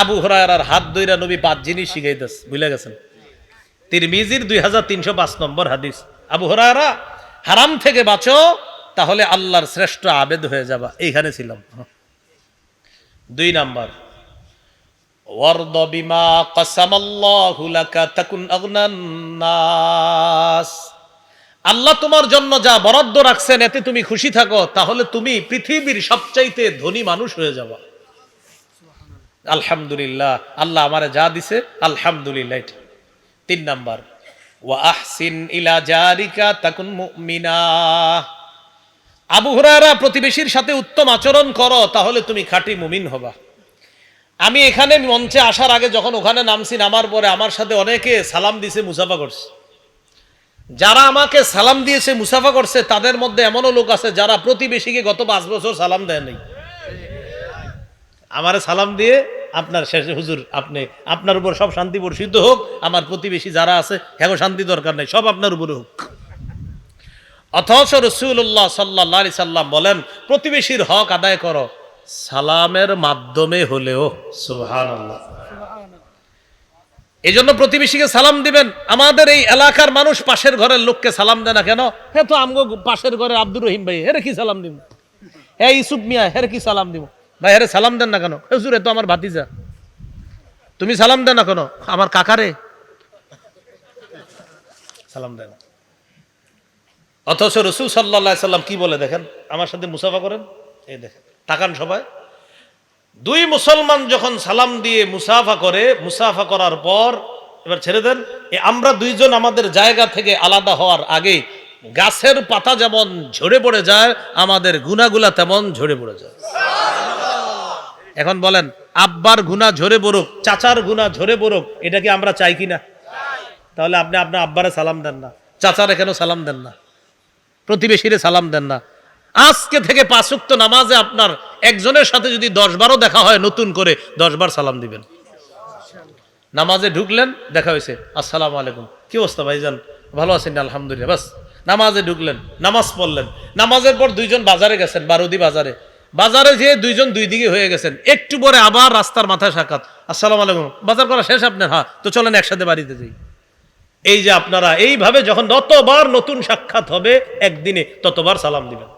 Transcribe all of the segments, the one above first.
আবু হরার হাত দইরা নবী পাঁচ জিনিস শিখাইতেস বুঝলে গেছেন? তিরমিজির দুই হাজার তিনশো পাঁচ নম্বর হাদিস, আবু হরারা হারাম থেকে বাঁচো, তাহলে আল্লাহর শ্রেষ্ঠ আবেদ হয়ে যাবা। এইখানে ছিলাম। দুই নাম্বার, ওয়ারদ বিমা কাসামাল্লাহু লাকা তাকুন নাস। আল্লাহ তোমার জন্য যা বরাদ্দ রাখছেন, এতে তুমি খুশি থাকো, তাহলে তুমি পৃথিবীর সবচাইতে ধনী মানুষ হয়ে যাবা। আলহামদুলিল্লাহ, আল্লাহ আমারে যা দিছে, আলহামদুলিল্লাহ তিন নাম্বার, ওয়া আহসিন ইলা জারিকা তাকুন মুমিনা। প্রতিবেশীর সাথে উত্তম আচরণ করো, তাহলে তুমি খাঁটি মুমিন হবা। আমি এখানে মঞ্চে আসার আগে যখন ওখানে নামছি, নামার পরে আমার সাথে অনেকে সালাম দিছে, মুসাফা করছে। যারা আমাকে সালাম দিয়েছে, মুসাফা করছে, তাদের মধ্যে এমনও লোক আছে যারা প্রতিবেশীকে গত পাঁচ বছর সালাম দেয় নাই। আমারে সালাম দিয়ে আপনার শেষে হুজুর আপনি আপনার উপর সব শান্তি বর্ষিত হোক আমার প্রতিবেশী যারা আছে হ্যাঁ শান্তি দরকার নেই সব আপনার উপরে হোক। অথচ রসুল্লাহ সাল্লাহ আলি সাল্লাম বলেন প্রতিবেশীর হক আদায় করো সালামের মাধ্যমে হলেও। সুহান এই জন্য প্রতিবেশীকে সালাম দিবেন। আমাদের এই এলাকার মানুষ পাশের ঘরের লোককে সালাম দেয় না কেন? হ্যাঁ তো আমগো পাশের ঘরে আব্দুর রহিম ভাই হেরে কি সালাম দিব? হ্যাঁ ইসুফ মিয়া হেরে কি সালাম দিব? ভাই হেরে সালাম দেন না কেন? হুজুর এ তো আমার ভাতিজা। তুমি সালাম দেন না কেন? আমার কাকারে। সালাম দেন। অথচ রসুল সাল্লা সাল্লাম কি বলে দেখেন? আমার সাথে মুসাফা করেন? এই দেখেন তাকান সবাই। দুই মুসলমান যখন সালাম দিয়ে মুসাফা করে মুসাফা করার পর এবার ছেড়ে দেন আমরা দুইজন আমাদের জায়গা থেকে আলাদা হওয়ার আগে গাছের পাতা যেমন ঝরে পড়ে যায় আমাদের গুনাগুলা তেমন ঝরে পড়ে যায়। এখন বলেন, আব্বার গুণা ঝরে পড়ুক, চাচার গুণা ঝরে পড়ুক, এটা কি আমরা চাই কিনা? তাহলে আপনি আপনার আব্বারে সালাম দেন না, চাচারে কেন সালাম দেন না? প্রতিবেশীরে সালাম দেন না। আজকে থেকে পাঁচুক্ত নামাজে আপনার একজনের সাথে যদি দশ বারও দেখা হয় নতুন করে দশ বার সালাম দিবেন। নামাজে ঢুকলেন, দেখা হয়েছে। আসসালামু আলাইকুম। কি অবস্থা ভাইজান? ভালো আছেন? আলহামদুলিল্লাহ, বাস। নামাজে ঢুকলেন, নামাজ পড়লেন। নামাজের পর দুইজন বাজারে গেছেন, বারুদি বাজারে। বাজারে যেয়ে দুইজন দুই দিকে হয়ে গেছেন একটু পরে আবার রাস্তার মাথায় সাক্ষাৎ। আসসালামু আলাইকুম। বাজার করা শেষ আপনার? হ্যাঁ তো চলেন একসাথে বাড়িতে যাই। এই যে আপনারা এইভাবে যখন যতবার নতুন সাক্ষাৎ হবে একদিনে ততবার সালাম দিবেন। হ্যাঁ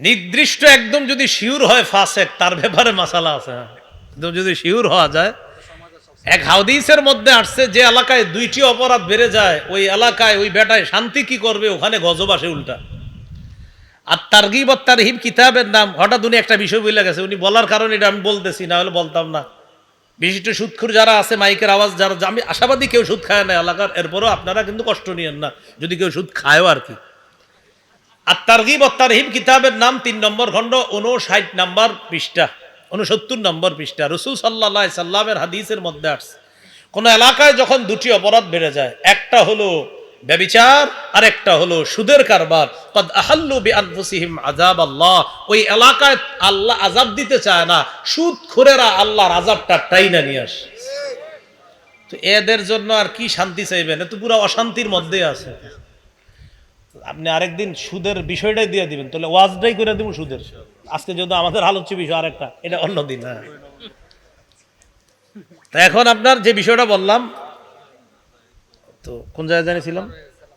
নির্দিষ্ট একদম যদি শিওর হয় ফাসেক তার ব্যাপারে মাসালা আছে হ্যাঁ। যদি শিওর হওয়া যায় এক হাউদিসের মধ্যে আসছে যে এলাকায় দুইটি অপরাধ বেড়ে যায়, ওই এলাকায় ওই বেটায় শান্তি কি করবে, ওখানে গজব আসে উল্টা। আর তারগিব আর তারহিব কিতাবের নাম, হঠাৎ উনি একটা বিষয় বলে গেছে, উনি বলার কারণে এটা আমি বলতেছি, না হলে বলতাম না। বিশিষ্ট সুদখুর যারা আছে, মাইকের আওয়াজ যারা, আমি আশাবাদী কেউ সুদ খায় না এলাকার, এরপরও আপনারা কিন্তু কষ্ট নিয়েন না, যদি কেউ সুদ খায়ও আর কি। আর তারগিব আর তারহিব কিতাবের নাম তিন নম্বর খণ্ড উনষাট নম্বর পৃষ্ঠা। উনসত্তর নম্বর পৃষ্ঠা। রসুল সাল্লাহ সাল্লামের হাদিসের মধ্যে আসছে, কোন এলাকায় যখন দুটি অপরাধ বেড়ে যায়, একটা হলো ব্যবিচার আর একটা হলো সুদের কারবার, কদ আযাব আল্লাহ ওই এলাকায় আল্লাহ আযাব দিতে চায় না সুদ খোরেরা আল্লাহর আযাবটা টাইনা নিয়ে আসে। তো এদের জন্য আর কি শান্তি চাইবেন? এ তো পুরো অশান্তির মধ্যে আছে। আপনি আরেকদিন সুদের বিষয়টাই দিয়ে দিবেন, তাহলে ওয়াজটাই করে দিব সুদের। আজকে যদি আমাদের আলোচ্য বিষয় আরেকটা, এটা অন্য দিন। হ্যাঁ। তা এখন আপনার যে বিষয়টা বললাম, তো কোন জায়গায় জানিয়েছিলাম?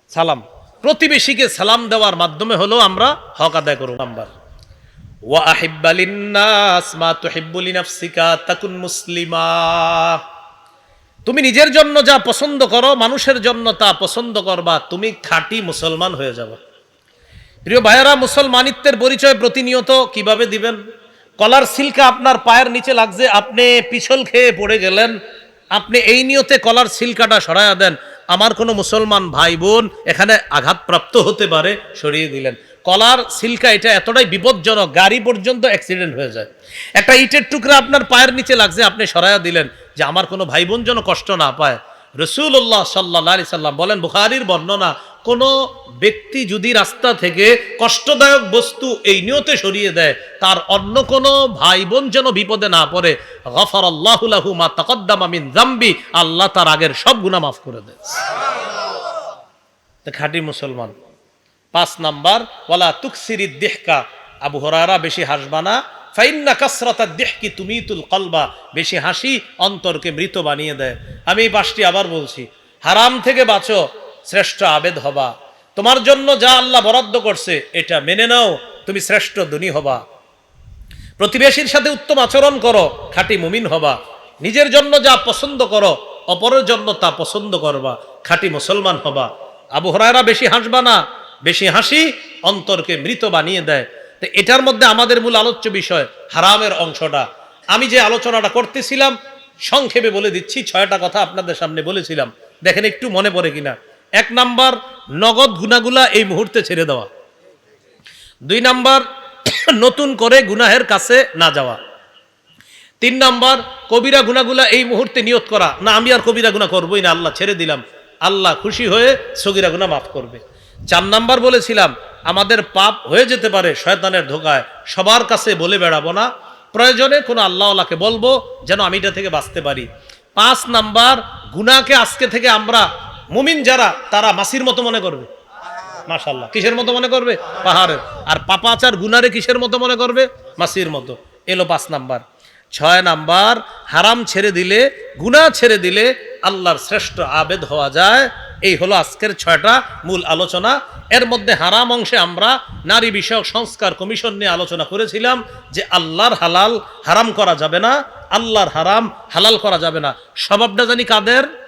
সালাম। প্রতিবেশীকে সালাম দেওয়ার মাধ্যমে হলো আমরা হক আদায় করব। নাম্বার। ওয়া আহিব্বালিন্নাস মা তুহিব্বুলি নাফসিকা তাকুন মুসলিমা। তুমি নিজের জন্য যা পছন্দ করো, মানুষের জন্য তা পছন্দ করবা, তুমি খাঁটি মুসলমান হয়ে যাবে। প্রিয় ভাইয়েরা, মুসলমানিত্বের পরিচয় প্রতিনিয়ত কীভাবে দিবেন? কলার সিল্কা আপনার পায়ের নিচে লাগছে, আপনি পিছল খেয়ে পড়ে গেলেন। আপনি এই নিয়তে কলার সিল্কাটা সরাইয়া দেন। আমার কোনো মুসলমান ভাই বোন এখানে আঘাতপ্রাপ্ত হতে পারে, সরিয়ে দিলেন। কলার সিল্কা এটা এতটাই বিপজ্জনক, গাড়ি পর্যন্ত অ্যাক্সিডেন্ট হয়ে যায়। একটা ইটের টুকরা আপনার পায়ের নিচে লাগছে, আপনি সরাইয়া দিলেন যে আমার কোনো ভাই বোন যেন কষ্ট না পায়। রসুল্লাহ সাল্লাহ আলি সাল্লাম বলেন, বুখারির বর্ণনা কোনো ব্যক্তি যদি রাস্তা থেকে কষ্টদায়ক বস্তু এই নিয়তে সরিয়ে দেয়, তার অন্য কোনো ভাই বোন যেন বিপদে না পড়ে। গফর আল্লাহুলাহু মা তাকদ্দামা মিন জাম্বি আল্লাহ তার আগের সব গুনাহ মাফ করে দেয় খাঁটি মুসলমান। পাঁচ নাম্বার, ওয়ালা তুকসিরি দেহকা, আবু হরারা বেশি হাসবা না। ফাইন্না কাসরাতা দেহকি তুমি তুল কলবা, বেশি হাসি অন্তরকে মৃত বানিয়ে দেয়। আমি এই পাঁচটি আবার বলছি। হারাম থেকে বাঁচো শ্রেষ্ঠ আবেদ হবা। তোমার জন্য যা আল্লাহ বরাদ্দ করছে, এটা মেনে নাও, তুমি শ্রেষ্ঠ ধনী হবা। প্রতিবেশীর সাথে উত্তম আচরণ করো, খাঁটি মুমিন হবা। নিজের জন্য যা পছন্দ করো, অপরের জন্য তা পছন্দ করবা। খাঁটি মুসলমান হবা। আবু হরায়রা বেশি হাসবা না, বেশি হাসি অন্তরকে মৃত বানিয়ে দেয়। তো এটার মধ্যে আমাদের মূল আলোচ্য বিষয় হারামের অংশটা। আমি যে আলোচনাটা করতেছিলাম, সংক্ষেপে বলে দিচ্ছি, ছয়টা কথা আপনাদের সামনে বলেছিলাম। দেখেন একটু মনে পড়ে কিনা। এক নাম্বার, নগদ গুনাগুলা এই মুহূর্তে ছেড়ে দেওয়া। দুই নাম্বার, নতুন করে গুনাহের কাছে না যাওয়া। তিন নাম্বার, কবিরা গুনাগুলা এই মুহূর্তে নিয়ত করা। না, আমি আর কবিরা গুনা করবোই না, আল্লাহ ছেড়ে দিলাম। আল্লাহ খুশি হয়ে সগিরা গুনা মাফ করবে। চার নাম্বার বলেছিলাম, আমাদের পাপ হয়ে যেতে পারে শয়তানের ধোকায়, সবার কাছে বলে বেড়াবো না। প্রয়োজনে কোনো আল্লাহ আল্লাহকে বলব, যেন আমি এটা থেকে বাঁচতে পারি। পাঁচ নাম্বার গুনাকে আজকে থেকে আমরা মুমিন যারা, তারা মাসির মতো মনে করবে। মাশাল্লাহ কিসের মতো মনে করবে? পাহাড়ের। আর পাপাচার গুনারে কিসের মতো মনে করবে? মাসির মতো। এলো পাঁচ নাম্বার। ছয় নাম্বার, হারাম ছেড়ে দিলে, গুনাহ ছেড়ে দিলে আল্লাহর শ্রেষ্ঠ আবেদ হওয়া যায়। এই হলো আজকের ছয়টা মূল আলোচনা। এর মধ্যে হারাম অংশে আমরা নারী বিষয়ক সংস্কার কমিশন নিয়ে আলোচনা করেছিলাম যে আল্লাহর হালাল হারাম করা যাবে না, আল্লাহর হারাম হালাল করা যাবে না। স্বভাবটা জানি কাদের?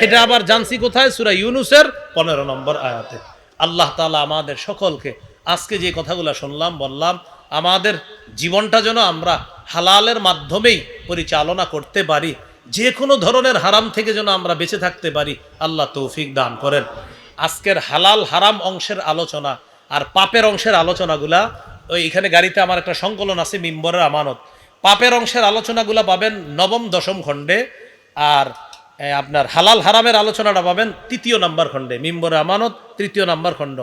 সেটা আবার জানছি কোথায়? সুরা ইউনুসের পনেরো নম্বর আয়াতে। আল্লাহ তালা আমাদের সকলকে আজকে যে কথাগুলো শুনলাম, বললাম, আমাদের জীবনটা যেন আমরা হালালের মাধ্যমেই পরিচালনা করতে পারি যে কোনো ধরনের হারাম থেকে যেন আমরা বেঁচে থাকতে পারি, আল্লাহ তৌফিক দান করেন। আজকের হালাল হারাম অংশের আলোচনা আর পাপের অংশের আলোচনাগুলা, ওই এখানে গাড়িতে আমার একটা সংকলন আছে, মিম্বরের আমানত। পাপের অংশের আলোচনাগুলা পাবেন নবম, দশম খণ্ডে, আর আপনার হালাল হারামের আলোচনাটা পাবেন তৃতীয় নাম্বার খণ্ডে মিম্বর আমানত তৃতীয় নাম্বার খণ্ড।